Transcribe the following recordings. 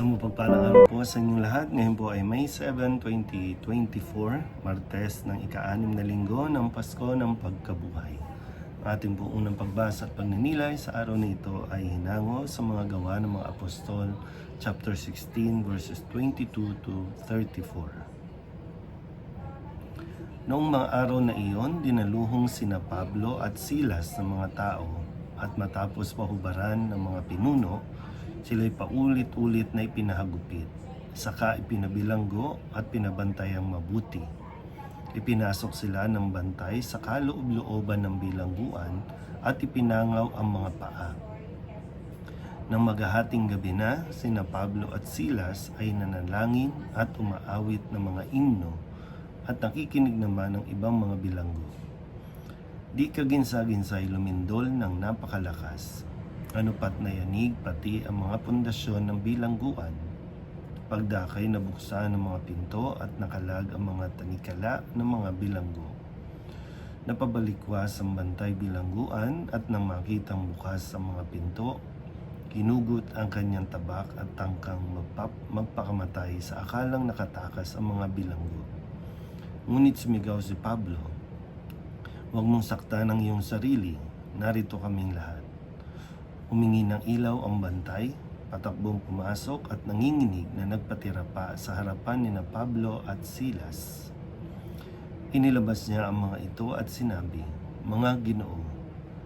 Isang mapagpalang araw po sa inyong lahat. Ngayon po ay May 7, 2024, Martes ng ika-anim na linggo ng Pasko ng Pagkabuhay. Ang ating po unang pagbasa at pagninilay sa araw na ito ay hinango sa mga gawa ng mga apostol, chapter 16, verses 22 to 34. Noong mga araw na iyon, dinaluhong sina Pablo at Silas ng mga tao at matapos pahubaran ng mga pinuno, sila'y paulit-ulit na ipinahagupit. Saka ipinabilanggo at pinabantayang mabuti. Ipinasok sila ng bantay sa kaloob-looban ng bilangguan at ipinangaw ang mga paa. Nang maghahating gabi na, sina Pablo at Silas ay nanalangin at umaawit ng mga imno at nakikinig naman ng ibang mga bilanggo. Di kaginsa-ginsay lumindol ng napakalakas. Ano pat na yanig pati ang mga pundasyon ng bilangguan. Pagdakay nabuksan ng mga pinto at nakalag ang mga tanikala ng mga bilanggo. Napabalikwas ang bantay bilangguan at nang makitang bukas ang mga pinto, kinugot ang kanyang tabak at tangkang magpap magpakamatay sa akalang nakatakas ang mga bilanggo. Ngunit sumigaw si Pablo, Huwag mong saktan ang iyong sarili, narito kaming lahat. Humingi ng ilaw ang bantay, patakbong pumasok at nanginginig na nagpatira pa sa harapan ni na Pablo at Silas. Inilabas niya ang mga ito at sinabi, Mga ginoo,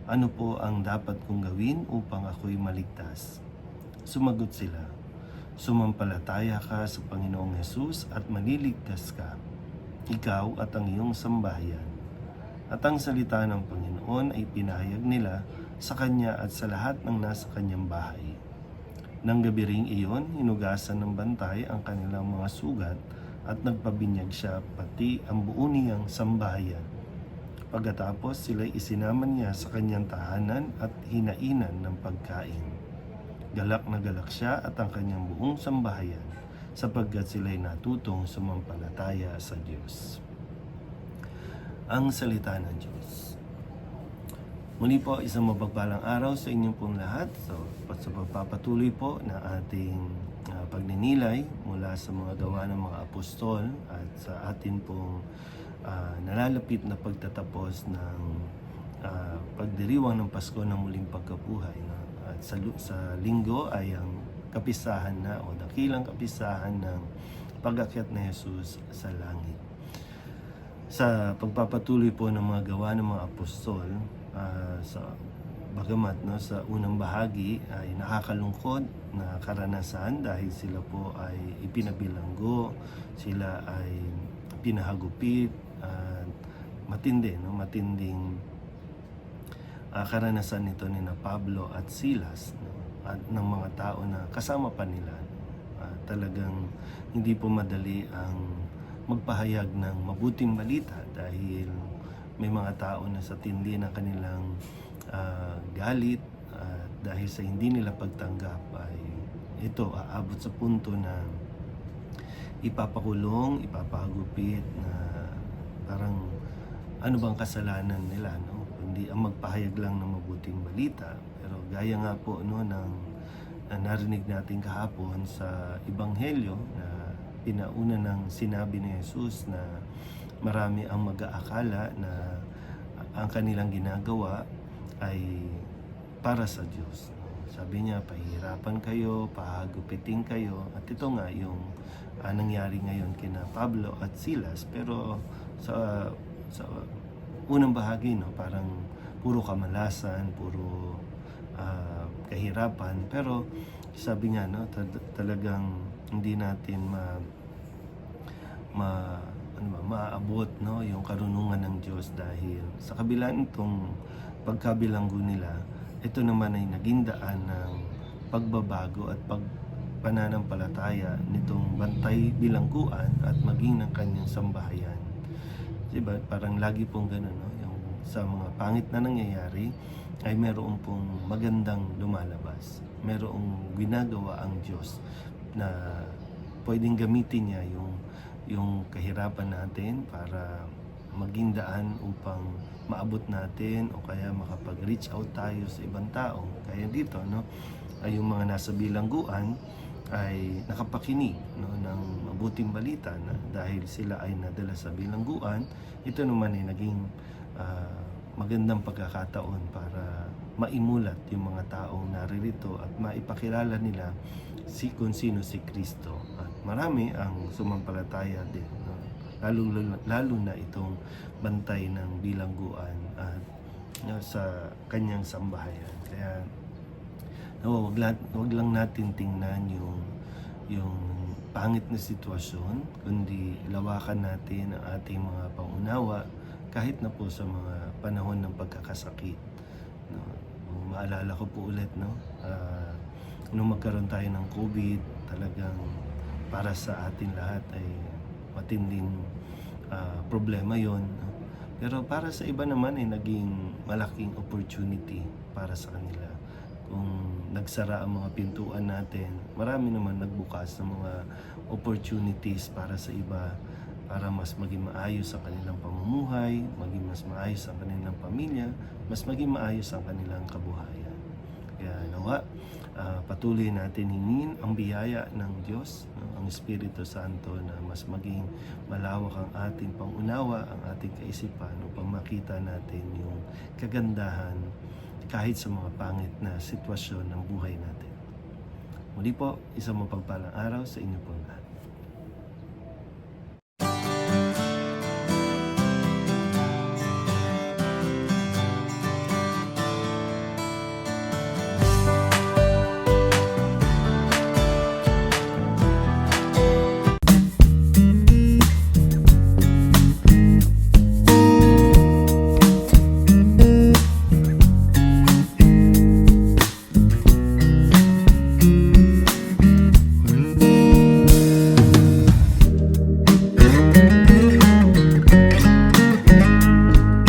ano po ang dapat kong gawin upang ako'y maligtas? Sumagot sila, Sumampalataya ka sa Panginoong Hesus at maliligtas ka, ikaw at ang iyong sambahayan. At ang salita ng Panginoon ay pinahayag nila sa kanya at sa lahat ng nasa kanyang bahay. Nang gabi ring iyon, hinugasan ng bantay ang kanilang mga sugat at nagpabinyag siya pati ang buo niyang sambahayan. Pagkatapos sila'y isinama niya sa kanyang tahanan at hinainan ng pagkain. Galak na galak siya at ang kanyang buong sambahayan sapagkat sila'y natutong sumampalataya sa Diyos ang salita ng Diyos. Muli po, isang mapagpalang araw sa inyong pong lahat. So, sa pagpapatuloy po na ating uh, pagninilay mula sa mga gawa ng mga apostol at sa atin pong uh, nalalapit na pagtatapos ng uh, pagdiriwang ng Pasko ng muling pagkabuhay. No? At sa, sa linggo ay ang kapisahan na o dakilang kapisahan ng pag-akyat na Jesus sa langit sa pagpapatuloy po ng mga gawa ng mga apostol uh, sa bagamat no sa unang bahagi ay nakakalungkot na karanasan dahil sila po ay ipinabilanggo sila ay pinahagupit at matindi no matinding uh, karanasan nito ni na Pablo at Silas no, at ng mga tao na kasama pa nila. Uh, talagang hindi po madali ang magpahayag ng mabuting balita dahil may mga tao na sa tindi ng kanilang uh, galit uh, dahil sa hindi nila pagtanggap ay ito aabot sa punto na ipapakulong, ipapahagupit na parang ano bang kasalanan nila no? Hindi ang magpahayag lang ng mabuting balita. Pero gaya nga po no ng uh, narinig natin kahapon sa ebanghelyo na pinauna ng sinabi ni Jesus na marami ang mag-aakala na ang kanilang ginagawa ay para sa Diyos. Sabi niya, pahirapan kayo, pahagupitin kayo. At ito nga yung uh, nangyari ngayon kina Pablo at Silas. Pero sa, sa unang bahagi, no, parang puro kamalasan, puro uh, kahirapan. Pero sabi niya, no, talagang hindi natin ma ma ano ba, maaabot no yung karunungan ng Diyos dahil sa kabila nitong pagkabilanggo nila ito naman ay naging daan ng pagbabago at pagpananampalataya nitong bantay bilangguan at maging ng kanyang sambahayan. Diba? Parang lagi pong gano'n, no? Yung sa mga pangit na nangyayari ay meron pong magandang lumalabas. Merong ginagawa ang Diyos na pwedeng gamitin niya yung yung kahirapan natin para maging daan upang maabot natin o kaya makapag-reach out tayo sa ibang tao. Kaya dito, no, ay yung mga nasa bilangguan ay nakapakinig no, ng mabuting balita na dahil sila ay nadala sa bilangguan, ito naman ay naging ah, magandang pagkakataon para maimulat yung mga taong naririto at maipakilala nila si kung sino si Kristo. At marami ang sumampalataya din. No? Lalo, lalo na itong bantay ng bilangguan at no, sa kanyang sambahayan. Kaya no, wag, la- wag lang natin tingnan yung yung pangit na sitwasyon, kundi lawakan natin ang ating mga pangunawa kahit na po sa mga panahon ng pagkakasakit. No, maalala ko po ulit, no, ah, nung magkaroon tayo ng COVID, talagang para sa atin lahat ay matinding ah, problema yon. No? Pero para sa iba naman ay naging malaking opportunity para sa kanila. Kung nagsara ang mga pintuan natin, marami naman nagbukas ng mga opportunities para sa iba para mas maging maayos ang kanilang pamumuhay, maging mas maayos ang kanilang pamilya, mas maging maayos ang kanilang kabuhayan. Kaya nawa, ah, patuloy natin hingin ang biyaya ng Diyos, no, ang Espiritu Santo na mas maging malawak ang ating pangunawa, ang ating kaisipan upang makita natin yung kagandahan kahit sa mga pangit na sitwasyon ng buhay natin. Muli po, isang mapagpalang araw sa inyo po lahat.